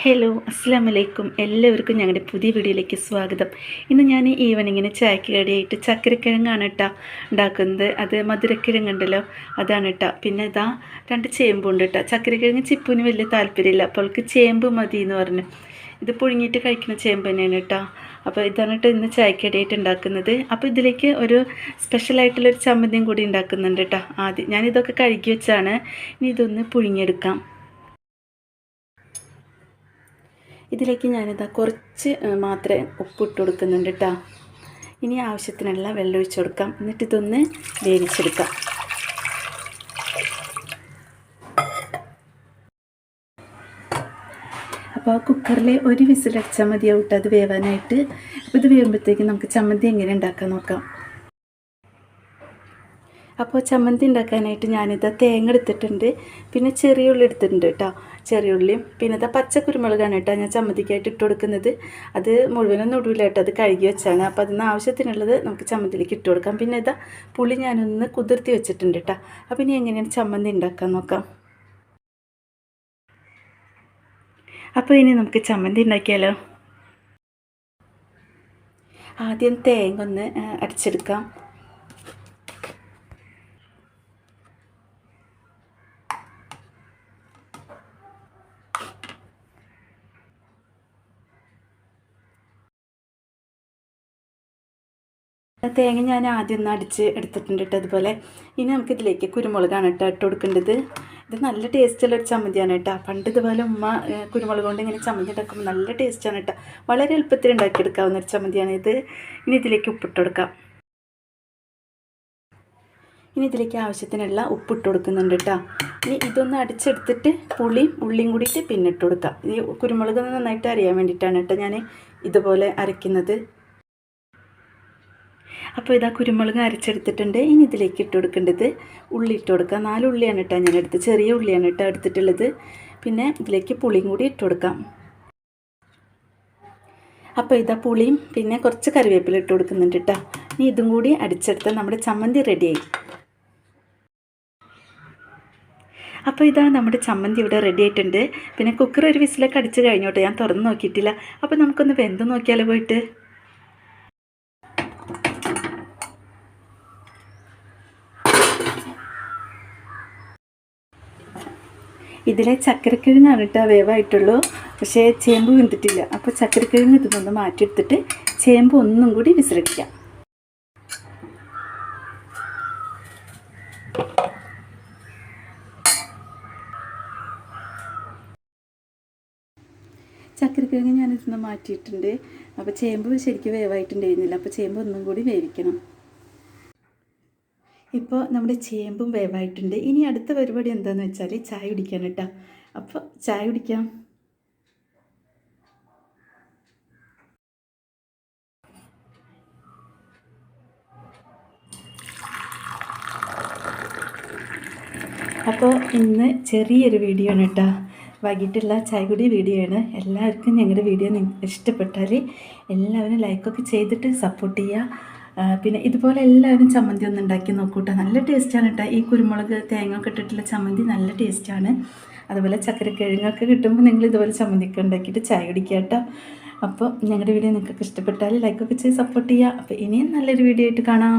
Hello അസ്സാം വലൈക്കും എല്ലാവർക്കും ഞങ്ങളുടെ പുതിയ വീഡിയോയിലേക്ക് സ്വാഗതം. ഇന്ന് ഞാൻ ഈവനിങ്ങിന് ചായക്ക് കടിയായിട്ട് ചക്കരക്കിഴങ്ങാണ് കേട്ടോ ഉണ്ടാക്കുന്നത്. അത് മധുരക്കിഴങ്ങുണ്ടല്ലോ അതാണ് കേട്ടോ പിന്നെ ഇതാ രണ്ട് ചേമ്പുണ്ട് കേട്ടോ ചക്കരക്കിഴങ്ങ് ചിപ്പുവിന് വലിയ താല്പര്യമില്ല. അപ്പോൾ അവൾക്ക് ചേമ്പ് മതി എന്ന് പറഞ്ഞു. ഇത് പുഴുങ്ങിയിട്ട് കഴിക്കുന്ന ചേമ്പ് തന്നെയാണ് കേട്ടോ അപ്പോൾ ഇതാണ് കേട്ടോ ഇന്ന് ചായക്കടിയായിട്ട് ഉണ്ടാക്കുന്നത്. അപ്പോൾ ഇതിലേക്ക് ഒരു സ്പെഷ്യലായിട്ടുള്ളൊരു ചമ്മന്തിയും കൂടി ഉണ്ടാക്കുന്നുണ്ട് കേട്ടോ ആദ്യം ഞാനിതൊക്കെ കഴുകി വെച്ചാണ്. ഇനി ഇതൊന്ന് പുഴുങ്ങിയെടുക്കാം. ഇതിലേക്ക് ഞാനിതാ കുറച്ച് മാത്രമേ ഉപ്പിട്ട് കൊടുക്കുന്നുണ്ട് കേട്ടോ ഇനി ആവശ്യത്തിനുള്ള വെള്ളം ഒഴിച്ച് കൊടുക്കാം. എന്നിട്ട് ഇതൊന്ന് വേവിച്ചെടുക്കാം. അപ്പോൾ കുക്കറിൽ ഒരു വിസിലടിച്ചാൽ മതിയാവും കേട്ടോ അത് വേവാനായിട്ട്. ഇത് വേവുമ്പോഴത്തേക്കും നമുക്ക് ചമ്മന്തി എങ്ങനെ ഉണ്ടാക്കാൻ നോക്കാം. അപ്പോൾ ചമ്മന്തി ഉണ്ടാക്കാനായിട്ട് ഞാനിത് തേങ്ങ എടുത്തിട്ടുണ്ട്. പിന്നെ ചെറിയ ഉള്ളി എടുത്തിട്ടുണ്ട് കേട്ടോ ചെറിയ ഉള്ളിയും പിന്നെ ഇതാ പച്ചക്കുരുമുളകാണ് കേട്ടോ ഞാൻ ചമ്മന്തിക്കായിട്ട് ഇട്ട് കൊടുക്കുന്നത്. അത് മുഴുവനൊന്നും ഇടില്ല കേട്ടോ അത് കഴുകി വെച്ചാണ്. അപ്പോൾ അതിന് ആവശ്യത്തിനുള്ളത് നമുക്ക് ചമ്മന്തിയിലേക്ക് ഇട്ട് കൊടുക്കാം. പിന്നെ ഇതാ പുളി ഞാനൊന്ന് കുതിർത്തി വെച്ചിട്ടുണ്ട് കേട്ടോ അപ്പോൾ ഇനി എങ്ങനെയാണ് ചമ്മന്തി ഉണ്ടാക്കാൻ നോക്കാം. അപ്പോൾ ഇനി നമുക്ക് ചമ്മന്തി ഉണ്ടാക്കിയാലോ? ആദ്യം തേങ്ങ ഒന്ന് അടിച്ചെടുക്കാം. തേങ്ങ ഞാൻ ആദ്യം ഒന്ന് അടിച്ച് എടുത്തിട്ടുണ്ട് കേട്ടോ അതുപോലെ. ഇനി നമുക്കിതിലേക്ക് കുരുമുളകാണ് കേട്ടോ ഇട്ട് കൊടുക്കേണ്ടത്. ഇത് നല്ല ടേസ്റ്റുള്ള ഒരു ചമ്മന്തിയാണ് കേട്ടോ. പണ്ട് ഇതുപോലെ ഉമ്മ കുരുമുളക് കൊണ്ട് ഇങ്ങനെ ചമ്മന്തി ഉണ്ടാക്കുമ്പോൾ നല്ല ടേസ്റ്റാണ് കേട്ടോ. വളരെ എളുപ്പത്തിൽ ഉണ്ടാക്കിയെടുക്കാവുന്ന ഒരു ചമ്മന്തിയാണ് ഇത്. ഇനി ഇതിലേക്ക് ഉപ്പിട്ട് കൊടുക്കാം. ഇനി ഇതിലേക്ക് ആവശ്യത്തിനുള്ള ഉപ്പിട്ട് കൊടുക്കുന്നുണ്ട് കേട്ടോ. ഇനി ഇതൊന്ന് അടിച്ചെടുത്തിട്ട് പുളിയും ഉള്ളിയും കൂടിയിട്ട് പിന്നിട്ട് കൊടുക്കാം. ഈ കുരുമുളക് നന്നായിട്ട് അറിയാൻ വേണ്ടിയിട്ടാണ് കേട്ടോ ഞാൻ ഇതുപോലെ അരയ്ക്കുന്നത്. അപ്പോൾ ഇതാ കുരുമുളക് അരച്ചെടുത്തിട്ടുണ്ട്. ഇനി ഇതിലേക്ക് ഇട്ട് കൊടുക്കേണ്ടത് ഉള്ളി ഇട്ട് കൊടുക്കുക. നാല് ഉള്ളിയാണ് കേട്ടോ ഞാൻ എടുത്ത് ചെറിയ ഉള്ളിയാണ് കേട്ടോ എടുത്തിട്ടുള്ളത്. പിന്നെ ഇതിലേക്ക് പുളിയും കൂടി ഇട്ട് കൊടുക്കാം. അപ്പോൾ ഇതാ പുളിയും പിന്നെ കുറച്ച് കറിവേപ്പില ഇട്ട് കൊടുക്കുന്നുണ്ട് കേട്ടോ. ഇനി ഇതും കൂടി അടിച്ചെടുത്താൽ നമ്മുടെ ചമ്മന്തി റെഡിയായി. അപ്പോൾ ഇതാ നമ്മുടെ ചമ്മന്തി ഇവിടെ റെഡി ആയിട്ടുണ്ട്. പിന്നെ കുക്കർ ഒരു വിസിലൊക്കെ അടിച്ച് കഴിഞ്ഞോട്ടെ? ഞാൻ തുറന്ന് നോക്കിയിട്ടില്ല. അപ്പോൾ നമുക്കൊന്ന് വെന്ത് നോക്കിയാലോ പോയിട്ട്? ഇതിലെ ചക്കരക്കിഴങ്ങാണ് കേട്ടോ വേവായിട്ടുള്ളൂ. പക്ഷേ ചേമ്പ് വെന്തിട്ടില്ല. അപ്പോൾ ചക്കരക്കിഴങ്ങ് ഇതൊന്ന് മാറ്റിയെടുത്തിട്ട് ചേമ്പ് ഒന്നും കൂടി വിസിലടിക്കാം. ചക്കരക്കിഴങ്ങ് ഞാനിതൊന്ന് മാറ്റിയിട്ടുണ്ട്. അപ്പോൾ ചേമ്പ് ശരിക്കും വേവായിട്ടുണ്ടായിരുന്നില്ല. അപ്പോൾ ചേമ്പ് ഒന്നും കൂടി വേവിക്കണം. ഇപ്പോൾ നമ്മുടെ ചേമ്പും വേവായിട്ടുണ്ട്. ഇനി അടുത്ത പരിപാടി എന്താണെന്ന് വെച്ചാൽ ചായ കുടിക്കാൻ കേട്ടോ അപ്പോൾ ചായ കുടിക്കാം. അപ്പോൾ ഇന്ന് ചെറിയൊരു വീഡിയോ ആണ് കേട്ടോ വൈകിട്ടുള്ള ചായ കുടി വീഡിയോ ആണ്. എല്ലാവർക്കും ഞങ്ങളുടെ വീഡിയോ ഇഷ്ടപ്പെട്ടാൽ എല്ലാവരും ലൈക്കൊക്കെ ചെയ്തിട്ട് സപ്പോർട്ട് ചെയ്യുക പിന്നെ ഇതുപോലെ എല്ലാവരും ചമ്മന്തി ഒന്ന് ഉണ്ടാക്കി നോക്കൂട്ടോ. നല്ല ടേസ്റ്റാണ് കേട്ടോ ഈ കുരുമുളക് തേങ്ങ ഒക്കെ ഇട്ടിട്ടുള്ള ചമ്മന്തി നല്ല ടേസ്റ്റാണ് അതുപോലെ ചക്കരക്കിഴങ്ങൊക്കെ കിട്ടുമ്പോൾ നിങ്ങൾ ഇതുപോലെ ചമ്മന്തിക്ക് ഉണ്ടാക്കിയിട്ട് ചായ കുടിക്കുക കേട്ടോ അപ്പോൾ ഞങ്ങളുടെ വീഡിയോ നിങ്ങൾക്ക് ഇഷ്ടപ്പെട്ടാൽ ലൈക്കൊക്കെ ചെയ്ത് സപ്പോർട്ട് ചെയ്യുക. അപ്പോൾ ഇനിയും നല്ലൊരു വീഡിയോ ആയിട്ട് കാണാം.